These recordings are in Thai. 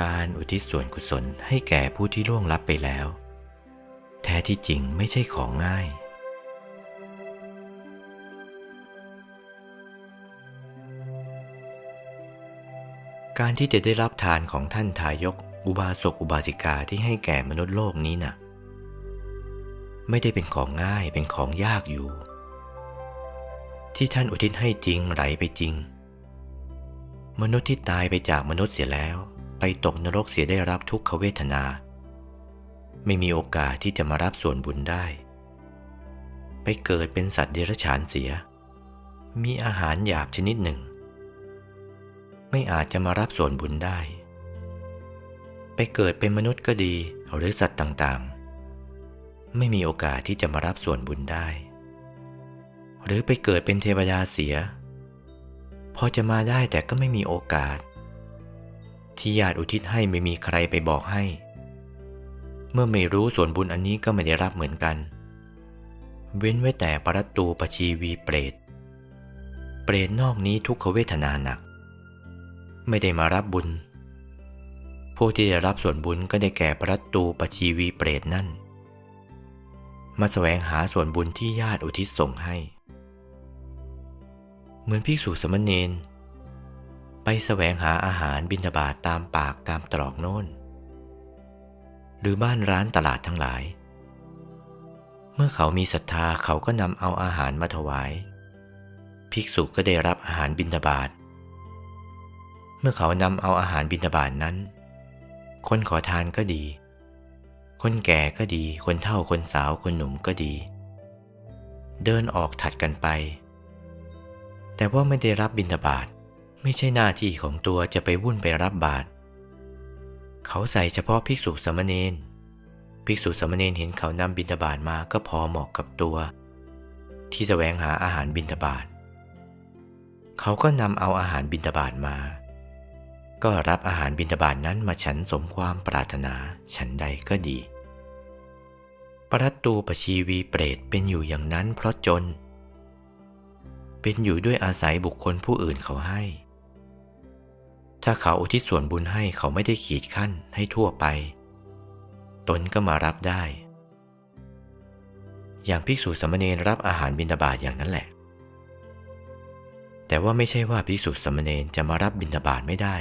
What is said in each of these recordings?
การอุทิศส่วนกุศลให้แก่ผู้ที่ล่วงลับไปแล้ว แท้ที่จริงไม่ใช่ของง่าย การที่จะได้รับทานของท่านทายกอุบาสกอุบาสิกาที่ให้แก่มนุษย์โลกนี้น่ะ ไม่ได้เป็นของง่ายเป็นของยากอยู่ ที่ท่านอุทิศให้จริงไหลไปจริง มนุษย์ที่ตายไปจากมนุษย์เสียแล้ว ไปตกนรกเสียได้รับทุกขเวทนา ไม่มีโอกาสที่จะมารับส่วนบุญได้ ไปเกิดเป็นสัตว์เดรัจฉานเสีย มีอาหารหยาบชนิดหนึ่ง ไม่อาจจะมารับส่วนบุญได้ ไปเกิดเป็นมนุษย์ก็ดีหรือสัตว์ต่างๆ ไม่มีโอกาสที่จะมารับส่วนบุญได้ หรือไปเกิดเป็นเทวดาเสีย พอจะมาได้แต่ก็ไม่มีโอกาส ที่ญาติอุทิศให้ไม่มีใครไปบอกให้ เมื่อไม่รู้ส่วนบุญอันนี้ก็ไม่ได้รับเหมือนกัน เว้นไว้แต่ปรัตตูปชีวีเปรต เปรตนอกนี้ทุกขเวทนาหนัก ไม่ได้มารับบุญ ผู้ที่ได้รับส่วนบุญก็ได้แก่ปรัตตูปชีวีเปรตนั่น มาแสวงหาส่วนบุญที่ญาติอุทิศส่งให้ เหมือนภิกษุสมณเณร ไปแสวงหาอาหารบิณฑบาตตามปากตามตรอกโน้น หรือบ้านร้านตลาดทั้งหลาย เมื่อเขามีศรัทธาเขาก็นำเอาอาหารมาถวาย ภิกษุก็ได้รับอาหารบิณฑบาต เมื่อเขานำเอาอาหารบิณฑบาตนั้น คนขอทานก็ดี คนแก่ก็ดี คนเฒ่าคนสาวคนหนุ่มก็ดี เดินออกถัดกันไป แต่ว่าไม่ได้รับบิณฑบาต ไม่ใช่หน้าที่ของตัวจะไปวุ่นไปรับบาตรเขาใส่เฉพาะภิกษุสมเณรภิกษุสมเณรเห็นเขานำบิณฑบาตมาก็พอเหมาะกับตัว ที่จะแสวงหาอาหารบิณฑบาตเขาก็นำเอาอาหารบิณฑบาตมา ก็รับอาหารบิณฑบาตนั้นมาฉันสมความปรารถนาฉันใดก็ดี ปรัตตูปชีวีเปรตเป็นอยู่อย่างนั้นเพราะจน เป็นอยู่ด้วยอาศัยบุคคลผู้อื่นเขาให้ ถ้าเขาอุทิศส่วนบุญให้เขาไม่ได้ขีดขั้นให้ทั่วไป ตนก็มารับได้ อย่างภิกษุสมเณรรับอาหารบิณฑบาตอย่างนั้นแหละ แต่ว่าไม่ใช่ว่าภิกษุสมเณรจะมารับบิณฑบาตไม่ได้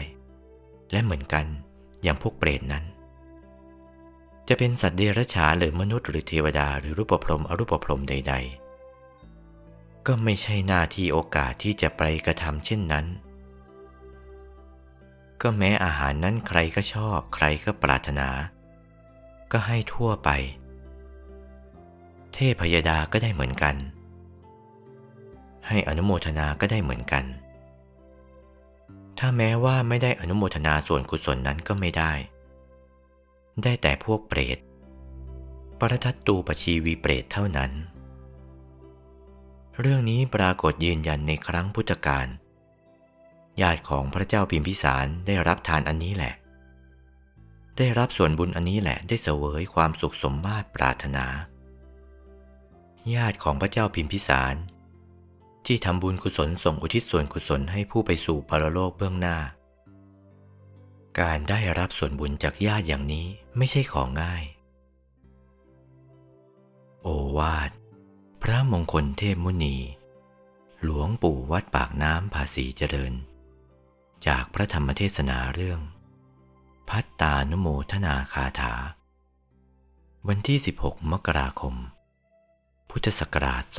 และเหมือนกันอย่างพวกเปรตนั้น จะเป็นสัตว์เดรัจฉานหรือมนุษย์หรือเทวดาหรือรูปพรหมอรูปพรหมใด ๆ ก็ไม่ใช่หน้าที่โอกาสที่จะไปกระทำเช่นนั้น ก็แม้อาหารนั้นใครก็ชอบใครก็ปรารถนา ก็ให้ทั่วไป เทพยดาก็ได้เหมือนกัน ให้อนุโมทนาก็ได้เหมือนกัน ถ้าแม้ว่าไม่ได้อนุโมทนาส่วนกุศลนั้นก็ไม่ได้ ได้แต่พวกเปรตปรทัตตูปชีวีเปรตเท่านั้น เรื่องนี้ปรากฏยืนยันในครั้งพุทธกาล ญาติของพระเจ้าพิมพิสารได้รับทานอันนี้แหละ ได้รับส่วนบุญอันนี้แหละได้เสวยความสุขสมมาตรปรารถนา ญาติของพระเจ้าพิมพิสาร ที่ทำบุญกุศลส่งอุทิศส่วนกุศลให้ผู้ไปสู่ปรโลกเบื้องหน้า การได้รับส่วนบุญจากญาติอย่างนี้ไม่ใช่ของง่าย โอวาท พระมงคลเทพมุนี หลวงปู่วัดปากน้ำภาษีเจริญ จากพระธรรมเทศนาเรื่อง พัตตานุโมทนาคาถา วันที่ 16 มกราคม พุทธศักราช 2498